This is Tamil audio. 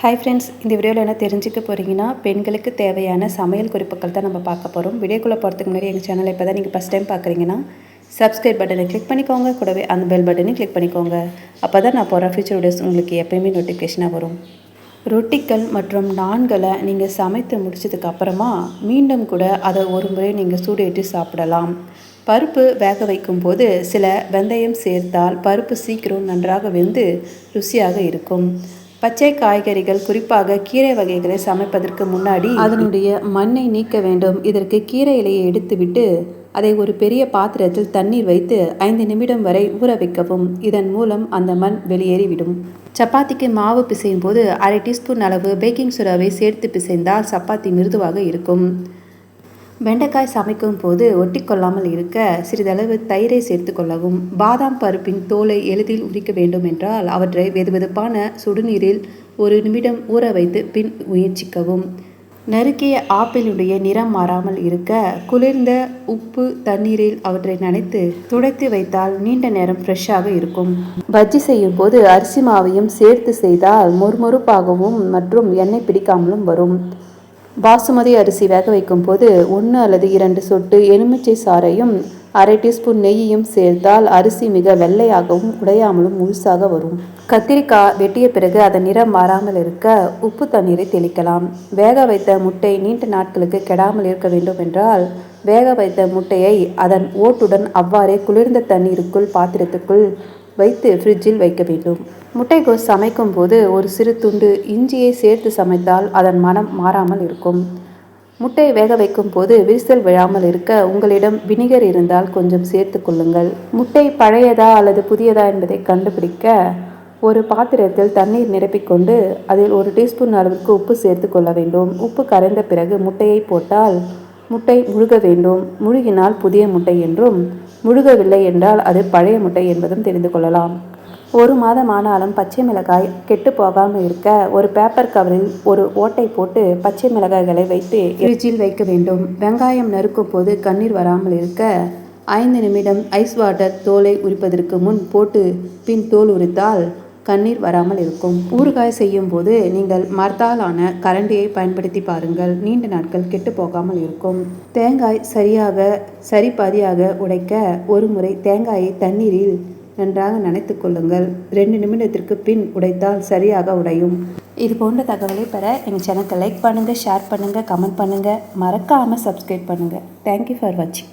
ஹாய் ஃப்ரெண்ட்ஸ் இந்த வீடியோவில் என்ன தெரிஞ்சுக்க போகிறீங்கன்னா பெண்களுக்கு தேவையான சமையல் குறிப்புகள் தான் நம்ம பார்க்க போகிறோம் வீடியோக்குள்ளே போகிறதுக்கு முன்னாடி எங்கள் சேனலை இப்போ தான் நீங்கள் ஃபஸ்ட் டைம் பார்க்குறீங்கன்னா சப்ஸ்கிரைப் பட்டனை கிளிக் பண்ணிக்கோங்க. கூடவே அந்த பெல் பட்டனையும் கிளிக் பண்ணிக்கோங்க. அப்போ தான் நான் போகிற ஃபியூச்சர் வீடியோஸ் உங்களுக்கு எப்போயுமே நோட்டிஃபிகேஷனாக வரும். ரொட்டிகள் மற்றும் நான்களை நீங்கள் சமைத்து முடிச்சதுக்கப்புறமா மீண்டும் கூட அதை ஒரு முறை நீங்கள் சூடேற்றி சாப்பிடலாம். பருப்பு வேக வைக்கும் போது சில வெந்தயம் சேர்த்தால் பருப்பு சீக்கிரம் நன்றாக வெந்து ருசியாக இருக்கும். பச்சை காய்கறிகள் குறிப்பாக கீரை வகைகளை சமைப்பதற்கு முன்னாடி அதனுடைய மண்ணை நீக்க வேண்டும். இதற்கு கீரை இலையை எடுத்துவிட்டு அதை ஒரு பெரிய பாத்திரத்தில் தண்ணீர் வைத்து ஐந்து நிமிடம் வரை ஊற வைக்கவும். இதன் மூலம் அந்த மண் வெளியேறிவிடும். சப்பாத்திக்கு மாவு பிசையும் போது அரை டீஸ்பூன் அளவு பேக்கிங் சோடாவை சேர்த்து பிசைந்தால் சப்பாத்தி மிருதுவாக இருக்கும். வெண்டைக்காய் சமைக்கும் போது ஒட்டி கொள்ளாமல் இருக்க சிறிதளவு தயிரை சேர்த்து கொள்ளவும் பாதாம் பருப்பின் தோலை எளிதில் உரிக்க வேண்டும் என்றால் அவற்றை வெதுவெதுப்பான சுடுநீரில் ஒரு நிமிடம் ஊற வைத்து பின் முயற்சிக்கவும். நறுக்கிய ஆப்பிளுடைய நிறம் மாறாமல் இருக்க குளிர்ந்த உப்பு தண்ணீரில் அவற்றை நனைத்து துடைத்து வைத்தால் நீண்ட நேரம் ஃப்ரெஷ்ஷாக இருக்கும். பஜ்ஜி செய்யும் போது அரிசி மாவையும் சேர்த்து செய்தால் மொறுமொறுப்பாகவும் மற்றும் எண்ணெய் பிடிக்காமலும் வரும். பாசுமதி அரிசி வேக வைக்கும் போது ஒன்று அல்லது இரண்டு சொட்டு எலுமிச்சை சாறையும் அரை டீஸ்பூன் நெய்யையும் சேர்த்தால் அரிசி மிக வெள்ளையாகவும் உடையாமலும் முழுசாக வரும். கத்திரிக்காய் வெட்டிய பிறகு அதன் நிறம் மாறாமல் இருக்க உப்பு தண்ணீரை தெளிக்கலாம். வேக வைத்த முட்டை நீண்ட நாட்களுக்கு கெடாமல் இருக்க வேண்டும் என்றால் வேக வைத்த முட்டையை அதன் ஓட்டுடன் அவ்வாறே குளிர்ந்த தண்ணீருக்குள் பாத்திரத்துக்குள் வைத்து ஃப்ரிட்ஜில் வைக்க வேண்டும். முட்டைகோஸ் சமைக்கும் போது ஒரு சிறு துண்டு இஞ்சியை சேர்த்து சமைத்தால் அதன் மனம் மாறாமல் இருக்கும். முட்டை வேக வைக்கும் போது விரிசல் விழாமல் இருக்க உங்களிடம் வினிகர் இருந்தால் கொஞ்சம் சேர்த்து கொள்ளுங்கள். முட்டை பழையதா அல்லது புதியதா என்பதை கண்டுபிடிக்க ஒரு பாத்திரத்தில் தண்ணீர் நிரப்பிக்கொண்டு அதில் ஒரு டீஸ்பூன் அளவுக்கு உப்பு சேர்த்து கொள்ள வேண்டும். உப்பு கரைந்த பிறகு முட்டையை போட்டால் முட்டை முழுக வேண்டும். முழுகினால் புதிய முட்டை என்றும் முழுகவில்லை என்றால் அது பழைய முட்டை என்பதும் தெரிந்து கொள்ளலாம். ஒரு மாதம் ஆனாலும் பச்சை மிளகாய் கெட்டு போகாமல் இருக்க ஒரு பேப்பர் கவரில் ஒரு ஓட்டை போட்டு பச்சை மிளகாய்களை வைத்து ஃப்ரிட்ஜில் வைக்க வேண்டும். வெங்காயம் நறுக்கும் போது கண்ணீர் வராமல் இருக்க ஐந்து நிமிடம் ஐஸ் வாட்டர் தோலை உரிப்பதற்கு முன் போட்டு பின் தோல் உரித்தால் கண்ணீர் வராமல் இருக்கும். ஊறுகாய் செய்யும் போது நீங்கள் மரத்தாலான கரண்டியை பயன்படுத்தி பாருங்கள். நீண்ட நாட்கள் கெட்டு போகாமல் இருக்கும். தேங்காய் சரியாக சரிபாதியாக உடைக்க ஒரு முறை தேங்காயை தண்ணீரில் நன்றாக நனைத்து கொள்ளுங்கள். ரெண்டு நிமிடத்திற்கு பின் உடைத்தால் சரியாக உடையும். இது போன்ற தகவலை பெற எங்கள் சேனலுக்கு லைக் பண்ணுங்கள் ஷேர் பண்ணுங்கள் கமெண்ட் பண்ணுங்கள் மறக்காமல் சப்ஸ்கிரைப் பண்ணுங்கள் தேங்க்யூ ஃபார் வாட்சிங்